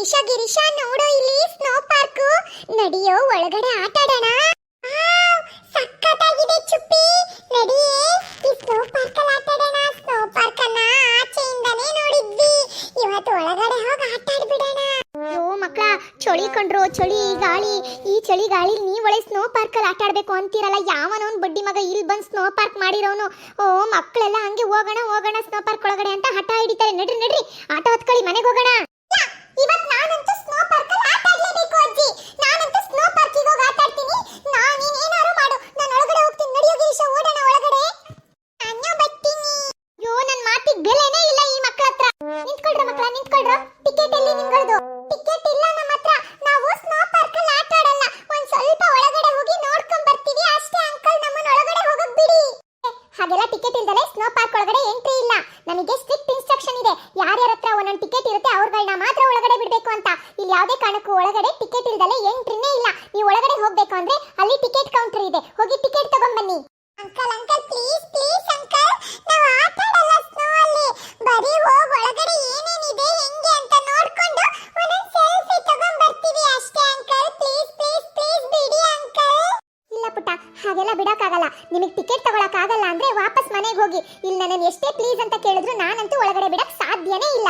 ಗಿರೀಶ ಗಿರೀಶ, ನೋಡು ಇಲ್ಲಿ snow park ನಡಿಯೋ ಒಳಗಡೆ ಆಟ ಆಡೋಣ. ಸಕ್ಕತ್ತಾಗಿದೆ ಚುಪ್ಪಿ. ನಡಿಯೇ ಈ ಸ್ನೋ ಪಾರ್ಕ್ ಅಲ್ಲಿ ಆಟ ಆಡೋಣ. ಸ್ನೋ ಪಾರ್ಕ್ ಅನ್ನ ಆಚೆಯಿಂದನೇ ನೋಡಿದ್ವಿ. ಇವತ್ತು ಒಳಗಡೆ ಹೋಗಿ ಆಟ ಆಡ್ಬಿಡೋಣ. ಅಯ್ಯೋ ಮಕ್ಕಳ, ಚಳಿ ಕಂಡ್ರು ಚಳಿ ಗಾಳಿ. ಈ ಚಳಿ ಗಾಳಿ ನೀ ಒಳ್ಳೆ ಸ್ನೋ ಪಾರ್ಕ್ ಅಲ್ಲಿ ಆಟ ಆಡ್ಬೇಕು ಅಂತೀರಲ್ಲ. ಯಾವನವನ್ ಬಡ್ಡಿ ಮಗ ಇಲ್ಲಿ ಬಂದ್ ಸ್ನೋ ಪಾರ್ಕ್ ಮಾಡಿರೋನು? ಓ, ಮಕ್ಕಳೆಲ್ಲ ಹಂಗೆ ಹೋಗೋಣ ಹೋಗೋಣ ಸ್ನೋ ಪಾರ್ಕ್ ಒಳಗಡೆ ಅಂತ ಹಠ ಹಿಡಿತಾರೆ. ನಡ್ರಿ ನಡ್ರಿ, ಆಟ ಹೊತ್ಕೊಳ್ಳಿ, ಮನೆಗೆ ಹೋಗೋಣ ಇವತ್ ನಾನಂತೂ ಸ್ನೋ ಪಾರ್ಕ್ ಅಲ್ಲಿ ಆಟ ಆಡ್ಲೇಬೇಕು ಅಜ್ಜಿ ನಾನಂತೂ ಸ್ನೋ ಪಾರ್ಕಿಗೆ ಹೋಗಿ ಆಟ ಆಡ್ತೀನಿ ನಾನು ನೀನ್ ಏನಾರು ಮಾಡು ನಾನು ಒಳಗಡೆ ಹೋಗ್ತೀನಿ ನಡಿಯೋ ಗಿರೀಶ ಓಡೋಣ ಒಳಗಡೆ ನಾನು ಬರ್ತೀನಿ ಅಯ್ಯೋ ನನ್ನ ಮಾತಿಗೆ ಬೆಲೆನೇ ಇಲ್ಲ ಈ ಮಕ್ಕಳ ಹತ್ರ ನಿಂತ್ಕೊಳ್ರ ಮಕ್ಕಳ ನಿಂತ್ಕೊಳ್ರ ಟಿಕೆಟ್ ಎಲ್ಲಿ ನಿಮ್ಗಳದು ಟಿಕೆಟ್ ಇಲ್ಲ ನಮ್ಮ ಹತ್ರ ನಾವು ಸ್ನೋ ಪಾರ್ಕ್ ಅಲ್ಲಿ ಆಟ ಆಡಲ್ಲ ಒಂದ್ ಸ್ವಲ್ಪ ಒಳಗಡೆ ಹೋಗಿ ನೋಡ್ಕೊಂಡ್ ಬರ್ತೀವಿ ಅಷ್ಟೇ ಅಂಕಲ್ ನಮ್ಮನ್ನ ಒಳಗಡೆ ಹೋಗಕ್ ಬಿಡಿ ಏ, ಹಾಗೆಲ್ಲ ಟಿಕೆಟ್ ಇಲ್ದಲೆ ಸ್ನೋ ಪಾರ್ಕ್ ಒಳಗಡೆ ಎಂಟ್ರಿ ಇಲ್ಲ ನಮಗೆ ಸ್ಟ್ರಿಕ್ಟ್ ಇನ್ಸ್ಟ್ರಕ್ಷನ್ ಇದೆ ಯಾರ್ಯಾರ ಹತ್ರ ಒಂದೊಂದು ಟಿಕೆಟ್ ಇರುತ್ತೆ ಅವ್ರಗಳನ್ನ ಮಾತ್ರ ಒಳಗಡೆ ಬಿಡ್ಬೇಕು ಅಂತ ಇಲ್ಲಿ ಯಾವುದೇ ಕಾರಣಕ್ಕೂ ಒಳಗಡೆ ಟಿಕೆಟ್ ಇಲ್ದಲೆ ಎಂಟ್ರಿನೇ ಇಲ್ಲ. ನೀವು ಒಳಗಡೆ ಹೋಗ್ಬೇಕು ಅಂದ್ರೆ ಅಲ್ಲಿ ಟಿಕೆಟ್ ಕೌಂಟರ್ ಇದೆ. ಹೋಗಿ ticket ತಗೊಂಬನ್ನಿ uncle uncle please please uncle. ನಾವು ಆಟ ಆಡಲ್ಲ ಸ್ನೋ ಅಲ್ಲಿ. ಬರೀ ಹೋಗ್ ಒಳಗಡೆ ಏನೇನಿದೆ ಹೆಂಗೆ ಅಂತ ನೋಡ್ಕೊಂಡು ಒಂದೊಂದು ಸೆಲ್ಫಿ ತಗೊಂಡ್ ಬರ್ತೀವಿ ಅಷ್ಟೇ ಅಂಕಲ್. ಪ್ಲೀಸ್ ಪ್ಲೀಸ್ ಪ್ಲೀಸ್ ಬಿಡಿ ಅಂಕಲ್. ಇಲ್ಲ ಪುಟ್ಟ ಹಾಗೆಲ್ಲ ಬಿಡೋಕ್ಕಾಗಲ್ಲ. ನಿಮಗೆ ಟಿಕೆಟ್ ತಗೊಳಕ್ ಆಗಲ್ಲ ಅಂದ್ರೆ ವಾಪಸ್ ಮನೆಗೆ ಹೋಗಿ. ಇಲ್ಲಿ ನನ್ನ ಎಷ್ಟೇ ಪ್ಲೀಸ್ ಅಂತ ಕೇಳಿದ್ರು ನಾನಂತೂ ಒಳಗಡೆ ಬಿಡಕ್ ಸಾಧ್ಯನೇ ಇಲ್ಲ.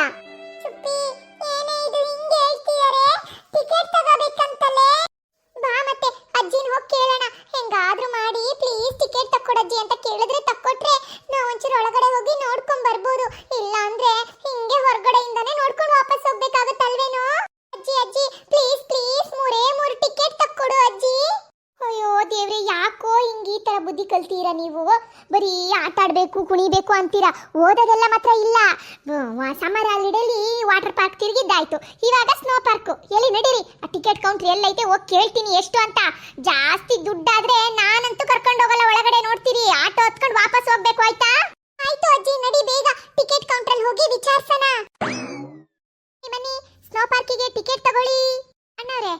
ಚುಪ್ಪಿ ಏನೇ ಇದು ಹಿಂಗೆ ಹೇಳ್ತೀಯಾರೆ? ಟಿಕೆಟ್ ತಗೋಬೇಕಂತಲೇ ಬಾ ಮತ್ತೆ ಅಜ್ಜಿನ ಹೋಗಿ ಕೇಳೋಣ ಹೆಂಗಾದ್ರೂ ಮಾಡಿ ಪ್ಲೀಸ್ ಟಿಕೆಟ್ ತಕ್ಕೊಡಜ್ಜಿ ಅಂತ ಕೇಳಿದ್ರೆ ತಕ್ಕೊಟ್ರೆ ನಾವು ಒಂಚೂರು ಒಳಗಡೆ ಹೋಗಿ ನೋಡ್ಕೊಂಡ್ ಬರ್ಬೋದು ಇಲ್ಲ ಅಂದ್ರೆ ಹಿಂಗೆ ಹೊರಗಡೆಯಿಂದಾನೇ ನೋಡ್ಕೊಂಡು ವಾಪಸ್ ಹೋಗ್ಬೇಕಾಗುತ್ತಲ್ವೇನೋ ಅಜ್ಜಿ ಅಜ್ಜಿ ಪ್ಲೀಸ್ ಪ್ಲೀಸ್ ಮೂರೇ ಮೂರು ಟಿಕೆಟ್ ತಕ್ಕೊಡು ಅಜ್ಜಿ ಅಯ್ಯೋ ದೇವ್ರೆ ಈ ತರ ಬುದ್ಧಿ ಕಲ್ತೀರಾ ನೀವು? ಬರೀ ಆಟ ಆಡ್ಬೇಕು, ಕುಣಿಬೇಕು ಅಂತೀರಾ? ಓದೋದೆಲ್ಲ ಮಾತ್ರ ಇಲ್ಲ. ಸಮ್ಮರ್ ಹಾಲಿಡೇಲಿ ವಾಟರ್ ಪಾರ್ಕ್ ತಿರುಗಿದ್ದಾಯ್ತು. ಇವಾಗ ಸ್ನೋ ಪಾರ್ಕ್ ಎಲ್ಲಿ ನಡೀರಿ? ಆ ಟಿಕೆಟ್ ಕೌಂಟ್ರ್ ಎಲ್ಲೈತೆ, ಹೋಗಿ ಕೇಳ್ತೀನಿ ಎಷ್ಟು ಅಂತ. ಜಾಸ್ತಿ ದುಡ್ಡಾದ್ರೆ ನಾನಂತೂ ಕರ್ಕೊಂಡು ಹೋಗಲ್ಲ ಒಳಗಡೆ ನೋಡ್ತೀರಿ. ಆಟೋ ಹತ್ಕೊಂಡು ವಾಪಸ್ ಹೋಗ್ಬೇಕು ಆಯ್ತಾ ಆಯ್ತು ಅಜ್ಜಿ ನಡಿ ಬೇಗ ಟಿಕೆಟ್ ಕೌಂಟ್ರಲ್ಲಿ ಹೋಗಿ ವಿಚಾರಿಸೋಣ ಬನ್ನಿ ಸ್ನೋ ಪಾರ್ಕಿಗೆ ಟಿಕೆಟ್ ತಗೊಳ್ಳಿ ಅಣ್ಣವ್ರೆ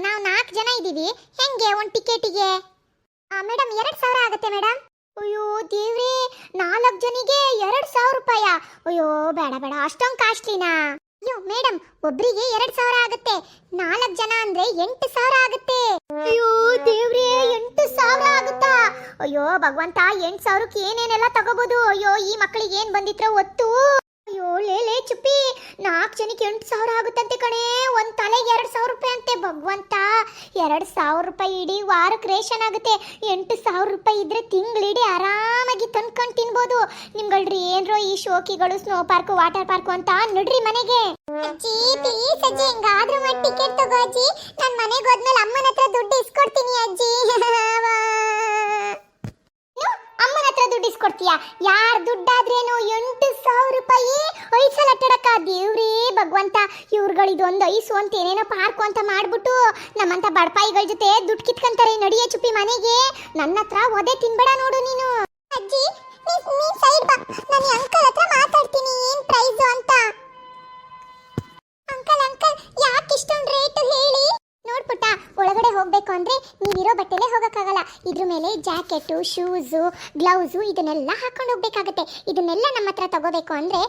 ನಾವು ನಾಲ್ಕು ಜನ ಇದ್ದೀವಿ ಹೆಂಗೆ ಒಂದು ಟಿಕೆಟಿಗೆ ಮೇಡಮ್ ಎರಡು ಸಾವಿರ ಆಗುತ್ತೆ ಮೇಡಮ್ ಅಯ್ಯೋ ದೇವ್ರೇ ನಾಲ್ಕು ಜನಿಗೆ ಎರಡು ಸಾವಿರ ರೂಪಾಯ. ಅಯ್ಯೋ, ಬೇಡ ಬೇಡ, ಅಷ್ಟೊಂದು ಕಾಸ್ಟ್ಲಿನಾ? ಅಯ್ಯೋ ಮೇಡಮ್ ಒಬ್ರಿಗೆ ಎರಡ್ ಸಾವಿರ ಆಗುತ್ತೆ. ನಾಲ್ಕು ಜನ ಅಂದ್ರೆ ಎಂಟು ಸಾವಿರ ಆಗುತ್ತೆ. ಅಯ್ಯೋ, ದೇವ್ರೇ, ಎಂಟು ಸಾವಿರ ಆಗುತ್ತಾ? ಅಯ್ಯೋ, ಭಗವಂತ, ಎಂಟು ಸಾವಿರಕ್ಕೆ ಏನೇನೆಲ್ಲ ತಗೋಬಹುದು ಅಯ್ಯೋ, ಈ ಮಕ್ಕಳಿಗೆ ಏನ್ ಬಂದಿತ್ರ ಒತ್ತು ಅಯ್ಯೋ ಲೇ ಲೇ ಚುಪ್ಪಿ, ನಾಲ್ಕು ಜನಕ್ಕೆ ಎಂಟು ಸಾವಿರ ಆಗುತ್ತಂತೆ ಕಣೆ. ಒಂದು ತಲೆಗೆ ಎರಡು ಸಾವಿರ ರೂಪಾಯಿ ಅಂತೆ ಭಗವಂತ. ಎರಡು ಸಾವಿರ ರೂಪಾಯಿ ಇಡೀ ವಾರಕ್ಕೆ ರೇಷನ್ ಆಗುತ್ತೆ. ಎಂಟು ಸಾವಿರ ರೂಪಾಯಿ ಇದ್ರೆ ತಿಂಗಳಿಡೀ ಆರಾಮಾಗಿ ತಂದ್ಕೊಂಡು ತಿನ್ಬೋದು. ನಿಮ್ಗಳ್ರಿ ಏನ್ರೋ ಈ ಶೋಕಿಗಳು, ಸ್ನೋ ಪಾರ್ಕ್, ವಾಟರ್ ಪಾರ್ಕ್ ಅಂತ ನಡ್ರಿ ಮನೆಗೆ. ಅಜ್ಜಿ ಪ್ಲೀಸ್ ಟಿಕೆಟ್ ತಗೋ ಅಜ್ಜಿ. ನಾನು ಮನೆಗೆ ಹೋದ್ಮೇಲೆ ಅಮ್ಮನ ಹತ್ರ ದುಡ್ಡು ಇಸ್ಕೊಡ್ತೀನಿ ಅಜ್ಜಿ? ಅಮ್ಮನ ಹತ್ರ ದುಡ್ಡು ಇಸ್ಕೊಡ್ತೀಯಾ ಯಾರ್ ದುಡ್ಡಾದ್ರೇನು ಎಂಟು ಸಾವಿರ ರೂಪಾಯಿ ಐದು ಸಲ ದೇವ್ರೇ ಭಗವಂತ ಇವ್ರುಗಳು ಇದೊಂದು ಐಸು ಅಂತ ಏನೇನೋ ಪಾರ್ಕು ಅಂತ ಮಾಡ್ಬಿಟ್ಟು ನಮ್ಮಂತ ಬಡಪಾಯಿಗಳ ಜೊತೆ ದುಡ್ಡು ಕಿತ್ಕೊಂತಾರೆ ನಡಿಯ ಚುಪ್ಪಿ ಮನೆಗೆ. ನನ್ನ ಹತ್ರ ಒದೆ ತಿನ್ಬೇಡ ನೋಡು ನೀನು. ಅಜ್ಜಿ ನೀನ್ ಸೈಡ್ ಬಾ. ನಾನು ಅಂಕಲ್ ಹತ್ರ ಮಾತಾಡ್ತೀನಿ, ಏನ್ ಪ್ರೈಸ್ ಅಂತ. ಹೋಗ್ಬೇಕು ಅಂದ್ರೆ ನೀವಿರೋ ಬಟ್ಟೆಲೇ ಹೋಗಕ್ಕಾಗಲ್ಲ. ಇದ್ರ ಮೇಲೆ ಜಾಕೆಟು ಶೂಸು ಗ್ಲೌಸು ಇದನ್ನೆಲ್ಲ ಹಾಕೊಂಡು ಹೋಗ್ಬೇಕಾಗತ್ತೆ. ಇದನ್ನೆಲ್ಲ ನಮ್ಮ ಹತ್ರ ತಗೋಬೇಕು ಅಂದ್ರೆ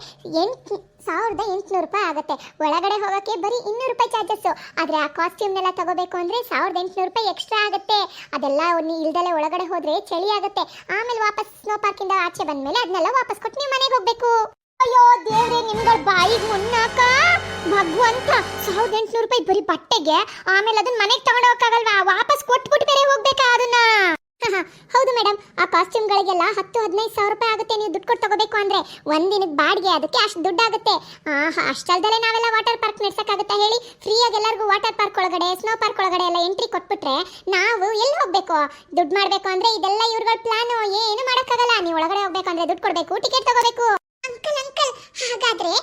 ಎಂಟು ಸಾವಿರದ ಎಂಟುನೂರು ರೂಪಾಯಿ ಆಗುತ್ತೆ. ಒಳಗಡೆ ಹೋಗೋಕ್ಕೆ ಬರೀ ಇನ್ನೂರು ರೂಪಾಯಿ ಚಾರ್ಜಸ್ಸು ಆದರೆ ಆ ಕಾಸ್ಟ್ಯೂಮ್ನೆಲ್ಲ ತಗೋಬೇಕು ಅಂದ್ರೆ ಸಾವಿರದ ಎಂಟುನೂರು ರೂಪಾಯಿ ಎಕ್ಸ್ಟ್ರಾ ಆಗುತ್ತೆ. ಅದೆಲ್ಲ ಇಲ್ದಲೆ ಒಳಗಡೆ ಹೋದ್ರೆ ಚಳಿ ಆಗುತ್ತೆ. ಆಮೇಲೆ ವಾಪಸ್ ಸ್ನೋ ಪಾರ್ಕಿಂದ ಆಚೆ ಬಂದ್ಮೇಲೆ ಅದನ್ನೆಲ್ಲ ವಾಪಸ್ ಕೊಟ್ಟು ನೀವು ಮನೆಗೆ ಹೋಗ್ಬೇಕು. ಅಯ್ಯೋ ದೇವ್ರೆ, ನಿಮ್ಗಳ ಬಾಯಿಗೆ ಮುನ್ನಾಕ? ಭಗವಂತ ಸಾವಿರದ ಎಂಟುನೂರು ರೂಪಾಯಿ ಬರೀ ಬಟ್ಟೆಗೆ, ಆಮೇಲೆ ಅದನ್ನ ಮನೆಗೆ ತಗೊಂಡು ಹೋಗಕ್ಕಾಗಲ್ವಾ? ವಾಪಸ್ ಕೊಟ್ಬಿಟ್ಟು ಬೇರೆ ಹೋಗ್ಬೇಕಾ ಅದನ್ನ? ಹೌದು ಮೇಡಮ್ ಆ ಕಾಸ್ಟ್ಯೂಮ್ಗಳಿಗೆಲ್ಲ ಹತ್ತು, ಹದಿನೈದು ಸಾವಿರ ರೂಪಾಯಿ ಆಗುತ್ತೆ. ನೀವು ದುಡ್ಡು ಕೊಟ್ಟು ತಗೋಬೇಕು ಅಂದ್ರೆ ಒಂದಿನದ ಬಾಡಿಗೆ, ಅದಕ್ಕೆ ಅಷ್ಟು ದುಡ್ಡು ಆಗುತ್ತೆ. ಅಷ್ಟಲ್ದಲೆ ನಾವೆಲ್ಲ ವಾಟರ್ ಪಾರ್ಕ್ ನಡೆಸಕ್ಕಾಗುತ್ತಾ ಹೇಳಿ? ಫ್ರೀಯಾಗಿ ಎಲ್ಲರಿಗೂ ವಾಟರ್ ಪಾರ್ಕ್ ಒಳಗಡೆ, ಸ್ನೋ ಪಾರ್ಕ್ ಒಳಗಡೆ ಎಲ್ಲ ಎಂಟ್ರಿ ಕೊಟ್ಬಿಟ್ರೆ ನಾವು ಎಲ್ಲಿ ಹೋಗ್ಬೇಕು? ದುಡ್ಡು ಮಾಡ್ಬೇಕು ಅಂದ್ರೆ ಇದೆಲ್ಲ ಇವ್ರಗಳ ಪ್ಲಾನ್. ಏನು ಮಾಡೋಕ್ಕಾಗಲ್ಲ. ನೀವು ಒಳಗಡೆ ಹೋಗ್ಬೇಕು ಅಂದ್ರೆ ದುಡ್ಡು ಕೊಡ್ಬೇಕು, ಟಿಕೆಟ್ ತಗೋಬೇಕು. ಅಂಕಲ್ ಅಂಕಲ್ ಹಾಗಾದ್ರೆ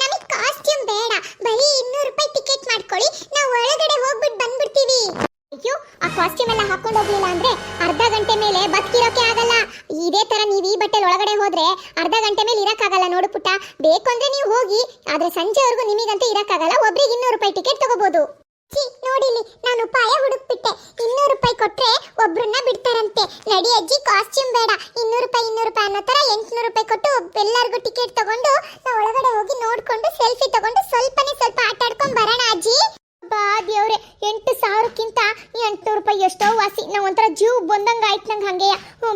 ನಮಗೆ ಕಾಸ್ಟ್ಯೂಮ್ ಬೇಡ. ಬರೀ ಇನ್ನೂರು ರೂಪಾಯಿ ಟಿಕೆಟ್ ಮಾಡ್ಕೊಳ್ಳಿ. ನಾವು ಒಳಗಡೆ ಹೋಗ್ಬಿಟ್ಟು ಬಂದ್ಬಿಡ್ತೀವಿ. ಅಯ್ಯೋ ಆ ಕಾಸ್ಟ್ಯೂಮ್ ಎಲ್ಲ ಹಾಕೊಂಡು ಹೋಗ್ಲಿಲ್ಲ ಅಂದ್ರೆ ಅರ್ಧ ಗಂಟೆ ಮೇಲೆ ಬದುಕಿರೋಕೆ ಆಗಲ್ಲ. ಇದೇ ತರ ನೀವು ಈ ಬಟ್ಟೆ ಒಳಗಡೆ ಹೋದ್ರೆ ಅರ್ಧ ಗಂಟೆ ಮೇಲೆ ಇರಕ್ಕಾಗಲ್ಲ ನೋಡು ಪುಟ್ಟ. ಬೇಕು ಅಂದ್ರೆ ನೀವು ಹೋಗಿ, ಆದ್ರೆ ಸಂಜೆವರೆಗೂ ನಿಮಗಂತೂ ಇರಕ್ಕಾಗಲ್ಲ. ಒಬ್ರಿಗೆ ಇನ್ನೂರು ರೂಪಾಯಿ ಟಿಕೆಟ್ ತಗೋಬಹುದು ನೋಡಿಲಿ ನಾನು ಉಪಾಯ ಹುಡುಕ್ಬಿಟ್ಟೆ. ಇನ್ನೂರು ರೂಪಾಯಿ ಕೊಟ್ರೆ ಒಬ್ರನ್ನ ಬಿಡ್ತಾರಂತೆ. ನಡಿ ಅಜ್ಜಿ ಕಾಸ್ಟ್ಯೂಮ್ ಬೇಡ.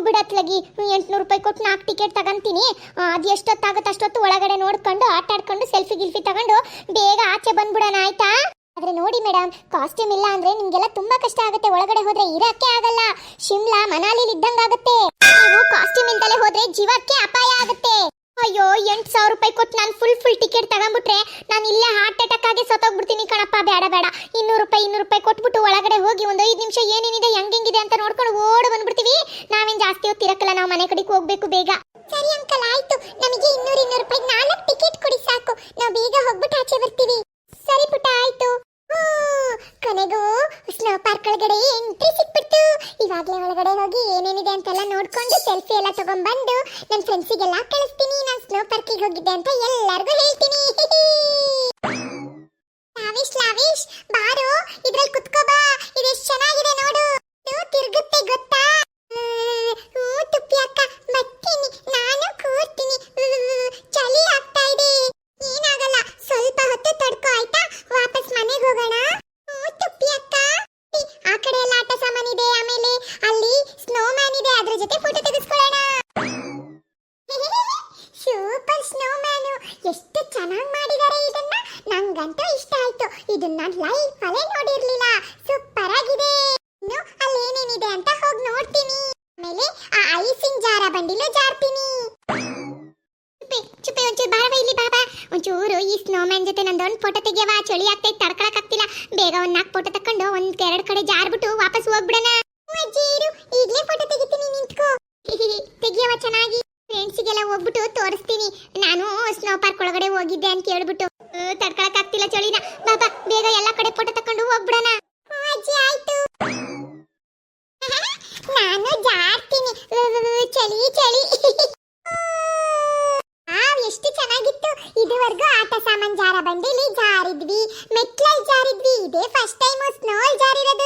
ಬಿಡತ್ಲಗಿ ಎಂಟ್ನೂರು ರೂಪಾಯಿ ಕೊಟ್ಟು ನಾಲ್ಕು ಟಿಕೆಟ್ ತಗಂತೀನಿ. ಅದು ಎಷ್ಟೊತ್ತಾಗುತ್ತೆ ಅಷ್ಟೊತ್ತು ಒಳಗಡೆ ನೋಡ್ಕೊಂಡು, ಆಟ ಆಡ್ಕೊಂಡು ಸೆಲ್ಫಿ ಗಿಲ್ಫಿ ತಗೊಂಡು ಬೇಗ ಆಚೆ ಬಂದ್ಬಿಡೋಣ, ಆಯ್ತಾ? ಆದರೆ ನೋಡಿ ಮೇಡಮ್ ಕಾಸ್ಟ್ಯೂಮ್ ಇಲ್ಲ ಅಂದ್ರೆ ನಿಮಗೆಲ್ಲ ತುಂಬಾ ಕಷ್ಟ ಆಗುತ್ತೆ. ಒಳಗಡೆ ಹೋದ್ರೆ ಇರಕ್ಕೆ ಆಗಲ್ಲ. ಶಿಮ್ಲಾ, ಮನಾಲಿಲಿ ಇದ್ದಂಗಾಗುತ್ತೆ. ನೀವು ರೂಪಾಯಿ ಕೊಟ್ಟು ನಾನು ಫುಲ್ ಫುಲ್ ಟಿಕೆಟ್ ತಗೊಂಡ್ಬಿಟ್ರೆ ನಾನು ಇಲ್ಲೇ ಹಾರ್ಟ್ ಅಟ್ಯಾಕ್ ಆಗಿ ಸತ್ತೋಗ್ಬಿಡ್ತೀನಿ ಕಣಪ್ಪ. ಬೇಡ ಬೇಡ. ಇನ್ನೂರು ರೂಪಾಯಿ ಇನ್ನೂರು ರೂಪಾಯಿ ಕೊಟ್ಬಿಟ್ಟು ಒಳಗಡೆ ಹೋಗಿ ಒಂದು ಐದು ನಿಮಿಷ ಏನೇನಿದೆ, ಹೆಂಗೆಂಗಿದೆ ಅಂತ ನೋಡ್ಕೊಂಡು ಓಡ್ ಬಂದ್ಬಿಡ್ತೀವಿ. ನಾವೇನು ಜಾಸ್ತಿ ಹೊತ್ತಿರಕ್ಕಲ್ಲ ನಾವು ಮನೆ ಕಡೆಗೆ ಹೋಗ್ಬೇಕು ಬೇಗ. ಸರಿ ಅಂಕಲ್, ಆಯ್ತು. ನಮಗೆ ಇನ್ನೂರು ಇನ್ನೂರು ರೂಪಾಯಿ ನಾಲ್ಕು ಟಿಕೆಟ್ ಕೊಡಿ ಸಾಕು. ನಾವು ಬೇಗ ಹೋಗ್ಬಿಟ್ಟು ಆಚೆ ಬರ್ತೀವಿ. ಸರಿ ಪುಟ್ಟ, ಆಯ್ತು. ಕೊನೆಗೂ ಸ್ನೋ ಪಾರ್ಕ್ ಒಳಗಡೆ ಎಂಟ್ರಿ ಸಿಕ್ಬಿಡ್ತು. ಇವಾಗಲೇ ಒಳಗಡೆ ಹೋಗಿ ಏನೇನಿದೆ ಅಂತೆಲ್ಲ ನೋಡ್ಕೊಂಡು ಸೆಲ್ಫಿ ಎಲ್ಲ ತಗೊಂಡ್ಬಂದು ನನ್ನ ಫ್ರೆಂಡ್ಸಿಗೆಲ್ಲ ಕಳಿಸ್ತೀನಿ. ನಾನು ಹೋಗಿದ್ದೆ ಅಂತ ಎಲ್ಲರಿಗೂ ಹೇಳ್ತೀನಿ. ನಂಗಂತೂ ಇಷ್ಟ ಆಯ್ತು. ಇದನ್ನ ಲೈಫ್ ಅಲ್ಲೇ ನೋಡಿರ್ಲಿಲ್ಲ. ಸೂಪರ್ ಆಗಿದೆ. ಇನ್ನು ಅಲ್ಲಿ ಏನೇನಿದೆ ಅಂತ ಹೋಗಿ ನೋಡ್ತೀನಿ. ಆಮೇಲೆ ಆ ಐಸಿನ್ ಜಾರ ಬಂಡಿಲು ಜಾರ್ತೀನಿ. ಚುಪ್ಪಿ ಒಂಚೂರು ಬಾರವ ಇಲ್ಲಿ ಬಾಬಾ ಒಂಚೂರು ಈ ಸ್ನೋಮ್ಯಾನ್ ಜೊತೆ ನಂದೊಂದು ಫೋಟೋ ತೆಗಿಯವ ಚಳಿ ಆಗ್ತೈತೆ, ತಡ್ಕೊಳಕ್ ಆಗ್ತಿಲ್ಲ. ಬೇಗ ಒಂದ್ ನಾಲ್ಕು ಫೋಟೋ ತಕೊಂಡು ಒಂದ್ ಎರಡು ಕಡೆ ಜಾರ್ಬಿಟ್ಟು ವಾಪಸ್ ಹೋಗ್ಬಿಡಣ. ಅಜ್ಜಿ ಈಗ್ಲೇ ಫೋಟೋ ತೆಗಿತೀನಿ, ನಿಂತ್ಕೋ. ತೆಗಿಯವ ಚೆನ್ನಾಗಿ. ಫ್ರೆಂಡ್ಸಿಗೆಲ್ಲ ಹೋಗ್ಬಿಟ್ಟು ತೋರಿಸ್ತೀನಿ. ನಾನು ಸ್ನೋ ಪಾರ್ಕ್ ಒಳಗಡೆ ಹೋಗಿದ್ದೆ ಅಂತ ಹೇಳ್ಬಿಟ್ಟು. ತಡ್ಕೊಳಕ್ ಆಗ್ತಿಲ್ಲ ಚಳಿನ. ಬಾಬಾ ಬೇಗ ಎಲ್ಲ ಕಡೆ ಫೋಟೋ ತಕೊಂಡು ಹೋಗ್ಬಿಡಣ. ಆಯ್ತು. ನಾನು ಜಾರ್ತೀನಿ. ಚಳಿ ಚಳಿ. ಎಷ್ಟು ಚೆನ್ನಾಗಿತ್ತು. ಇದುವರೆಗೂ ಆಟ ಸಾಮಾನ್ ಜಾರ ಬಂಡಿಲಿ ಜಾರಿದ್ವಿ. ಮೆಟ್ಲಲ್ಲಿ ಜಾರಿದ್ವಿ. ಇದೇ ಫಸ್ಟ್ ಟೈಮ್ ಸ್ನೋ ಜಾರಿರೋದು.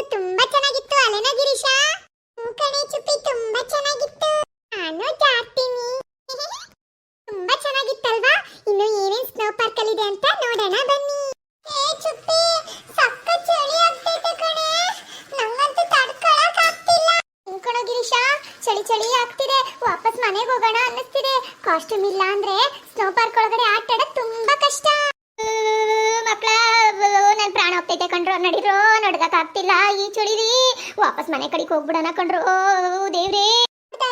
ಚಳಿ ಆಗ್ತಿದೆ, ವಾಪಸ್ ಮನೆಗೆ ಹೋಗೋಣ ಅನ್ನಿಸ್ತಿದೆ. ಕಾಸ್ಟ್ಯೂಮ್ ಇಲ್ಲ ಅಂದ್ರೆ ಸ್ನೋ ಪಾರ್ಕ್ ಒಳಗಡೆ ಆಟ ತುಂಬಾ ಕಷ್ಟ. ಮಕ್ಕಳ ನನ್ ಪ್ರಾಣ ಹೋಗ್ತೈತೆ ಕಣ್ರು, ನಡೀರೋ ನಡ್ಗಕ್ ಆಗ್ತಿಲ್ಲ ಈ ಚಳಿರಿ ವಾಪಸ್ ಮನೆ ಕಡೆಗೆ ಹೋಗ್ಬಿಡೋಣ ಕಣ್ರು, ದೇವ್ರೇ.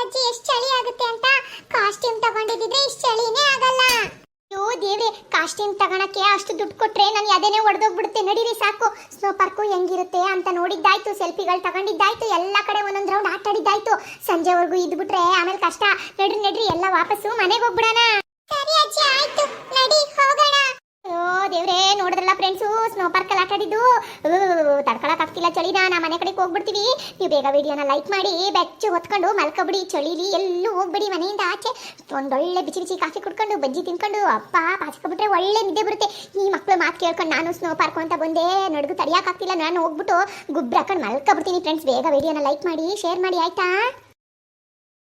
ಅಜ್ಜಿ, ಎಷ್ಟು ಚಳಿ ಆಗುತ್ತೆ ಅಂತ ಕಾಸ್ಟ್ಯೂಮ್ ತಗೊಂಡಿದ್ರೆ ಇಷ್ಟು ಚಳಿನೇ ಆಗಲ್ಲ. ದೇವ್ರೆ, ಕಾಸ್ಟ್ಯೂಮ್ ತಗೋಣಕ್ಕೆ ಅಷ್ಟು ದುಡ್ಡು ಕೊಟ್ರೆ ನಾನು ಅದೇನೆ ಒಡೆದೋಗ್ಬಿಡುತ್ತೆ ನಡೀರಿ ಸಾಕು. ಸ್ನೋ ಪಾರ್ಕು ಹೆಂಗಿರುತ್ತೆ ಅಂತ ನೋಡಿದ್ದಾಯ್ತು, ಸೆಲ್ಫಿಗಳು ತಗೊಂಡಿದ್ದಾಯ್ತು, ಎಲ್ಲ ಕಡೆ ಒಂದೊಂದು ರೌಂಡ್ ಆಟ ಆಡಿದ್ದಾಯ್ತು. ಸಂಜೆವರೆಗೂ ಇದ್ಬಿಟ್ರೆ ಆಮೇಲೆ ಕಷ್ಟ. ನಡ್ರಿ ನಡ್ರಿ, ಎಲ್ಲ ವಾಪಸ್ಸು ಮನೆಗೆ ಹೋಗ್ಬಿಡೋಣ. ಸರಿ ಅಜ್ಜಿ, ಆಯ್ತು. ನಡಿ ನೋಡಿದ್ರಲ್ಲ ಫ್ರೆಂಡ್ಸು ಸ್ನೋ ಪಾರ್ಕ್ ಅಲ್ಲಿ ಆಟ ಆಡಿದ್ದು. ತಡ್ಕೊಳಕ್ ಆಗ್ತಿಲ್ಲ ಚಳಿನ ನಾ ಮನೆ ಕಡೆಗೆ ಹೋಗ್ಬಿಡ್ತೀವಿ. ನೀವು ಬೇಗ ವಿಡಿಯೋನ ಲೈಕ್ ಮಾಡಿ, ಬೆಚ್ಚು ಹೊತ್ಕೊಂಡು, ಮಲ್ಕೊಬಿಡಿ, ಚಳಿಲಿ, ಎಲ್ಲೂ ಹೋಗ್ಬಿಡಿ ಮನೆಯಿಂದ ಆಚೆ. ಒಂದೊಳ್ಳೆ ಬಿಸಿ ಬಿಸಿ ಕಾಫಿ ಕುಡ್ಕೊಂಡು, ಬಜ್ಜಿ ತಿನ್ಕೊಂಡು, ಅಪ್ಪ ಪಾಚ್ಕೊಬಿಟ್ರೆ ಒಳ್ಳೆ ನಿದ್ದೆ ಬರುತ್ತೆ. ಈ ಮಕ್ಕಳು ಮಾತು ಕೇಳ್ಕೊಂಡು, ನಾನು ಸ್ನೋ ಪಾರ್ಕ್ ಅಂತ ಬಂದೆ ನಡ್ಗು ತಡಿಯಕ್ಕಾಗ್ತಿಲ್ಲ ನಾನು ಹೋಗ್ಬಿಟ್ಟು ಗುಬ್ರ ಹಾಕೊಂಡು ಮಲ್ಕೊಬಿಡ್ತೀನಿ ಫ್ರೆಂಡ್ಸ್ ಬೇಗ ವಿಡಿಯೋನ ಲೈಕ್ ಮಾಡಿ ಶೇರ್ ಮಾಡಿ, ಆಯ್ತಾ?